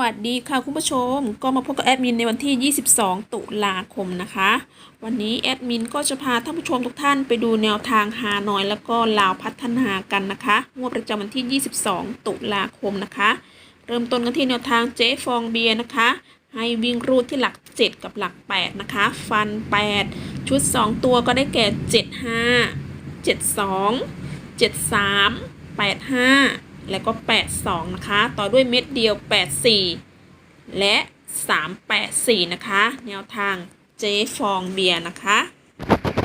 วัสดีค่ะคุณผู้ชม ก็มาพบกับแอดมินในวันที่ 22 ตุลาคมนะคะ วันนี้แอดมินก็จะพาท่านผู้ชมทุกท่านไปดูแนวทางฮานอยแล้วก็ลาวพัฒนากันนะคะงวดประจำวันที่ 22 ตุลาคมนะคะ เริ่มต้นกันที่แนวทางเจ๊ฟองเบียร์นะคะ ให้วิ่งรูดที่หลัก 7 กับหลัก 8 นะคะ ฟัน 8 ชุด 2 ตัวก็ได้แก่ 75 72 73 85 แล้วก็ 82 นะคะ ต่อด้วยเม็ดเดียว 84 และ 384 นะคะ แนวทางเจฟองเบียร์นะคะ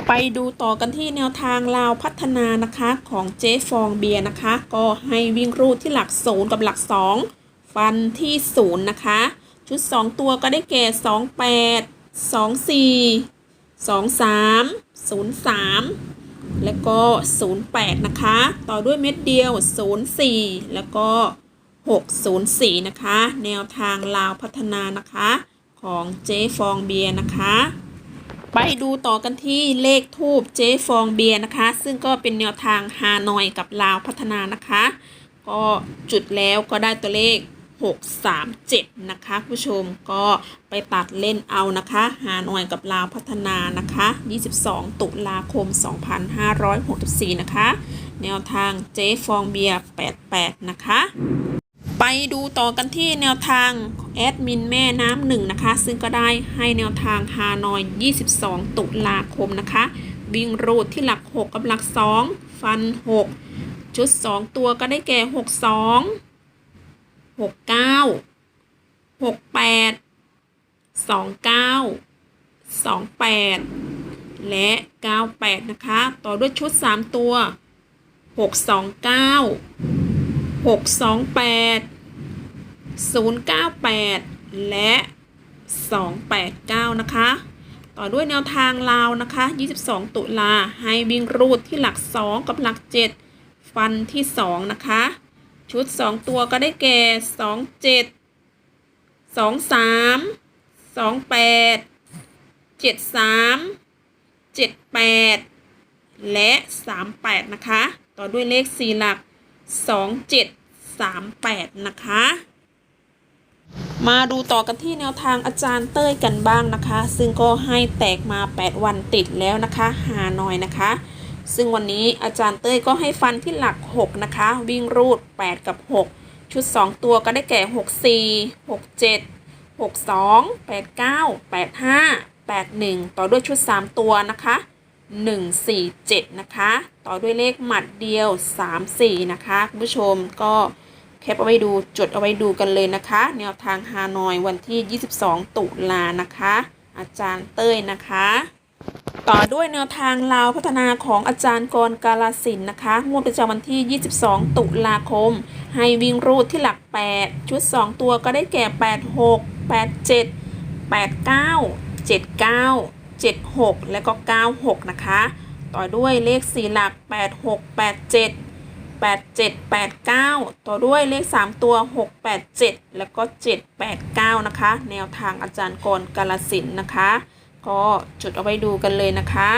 ไปดูต่อกันที่แนวทางลาวพัฒนานะคะของเจฟองเบียร์นะคะ ก็ให้วิ่งรูดที่หลัก0กับหลัก 2 ฟันที่ 0 นะคะ ชุด 2 ตัวก็ได้แก่ 28 24 23 03 แล้วก็ 08 นะคะ ต่อด้วยเม็ดเดียว 04 แล้วก็ 604 นะคะ แนวทางลาวพัฒนานะคะ ของเจ๊ฟองเบียร์นะคะ ไปดูต่อกันที่เลขทูบเจ๊ฟองเบียร์นะคะ ซึ่งก็เป็นแนวทางฮานอยกับลาวพัฒนานะคะ ก็จุดแล้วก็ได้ตัวเลข 637 นะคะผู้ชมก็ไปตัดเล่นเอานะคะฮานอยกับลาวพัฒนานะคะ 22 ตุลาคม 2564 นะคะ แนวทางเจ๊ฟองเบียร์ 88 นะคะไปดูต่อกันที่แนวทางแอดมินแม่น้ำหนึ่งนะคะ ซึ่งก็ได้ให้แนวทางฮานอย 22 ตุลาคมนะคะ วิ่งรูดที่หลัก 6 กับหลัก 2 ฟัน 6 ชุด 2 ตัวก็ได้แก่ หกเก้าหกแปดสองเก้าสองแปดและเก้าแปดนะคะ ต่อด้วยชุดสามตัวหกสองเก้าหกสองแปดศูนย์เก้าแปดและสองแปดเก้านะคะต่อด้วยแนวทางลาวนะคะ 22 ตุลาให้วิ่งรูดที่หลัก 2 กับหลัก 7 ฟันที่ 2 นะคะ ชุด2ตัวก็ได้แก่27 23 28 73 78และ38นะคะ ต่อด้วยเลข4หลัก2738นะคะ มาดูต่อกันที่แนวทางอาจารย์เต้ยกันบ้างนะคะ ซึ่งก็ให้แตกมา8วันติดแล้วนะคะ หาหน่อยนะคะ ซึ่งวันนี้อาจารย์เต้ยก็ให้ฟันที่หลัก 6 นะคะ วิ่งรูด 8 กับ 6 ชุด 2 ตัวก็ได้แก่ 64 67 62 89 85 81 ต่อด้วยชุด 3 ตัวนะคะ 147 นะคะ ต่อด้วยเลขหมัดเดียว 34 นะคะคุณผู้ชมก็แคปเอาไว้ดูจดเอาไว้ดูกันเลยนะคะ แนวทางฮานอยวันที่ 22 ตุลานะคะ อาจารย์เต้ยนะคะ ต่อด้วยแนวทางลาวพัฒนาของอาจารย์กรกาลสินนะคะ งวดประจำวันที่ 22 ตุลาคม ให้วิ่งรูดที่หลัก 8 ชุด 2 ตัวก็ได้แก่ 86 87 89 79 76 แล้วก็ 96 นะคะ ต่อด้วยเลข 4 หลัก 86 87 87 89 ต่อด้วยเลข 3 ตัว 687 แล้วก็ 789 นะคะ แนวทางอาจารย์กรกาลสินนะคะ ก็จุดเอาไว้ดูกันเลยนะคะ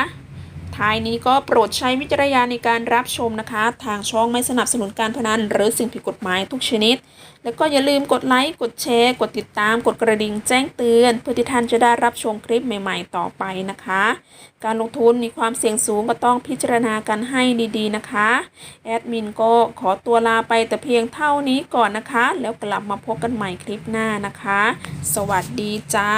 ท้ายนี้ก็โปรดใช้วิจารณญาณในการรับชมนะคะ ทางช่องไม่สนับสนุนการพนันหรือสิ่งผิดกฎหมายทุกชนิด แล้วก็อย่าลืมกดไลค์ กดแชร์ กดติดตาม กดกระดิ่งแจ้งเตือน เพื่อที่ท่านจะได้รับชมคลิปใหม่ๆ ต่อไปนะคะ การลงทุนมีความเสี่ยงสูงก็ต้องพิจารณากันให้ดีๆนะคะ แอดมินก็ขอตัวลาไปแต่เพียงเท่านี้ก่อนนะคะ แล้วกลับมาพบกันใหม่คลิปหน้านะคะ สวัสดีจ้า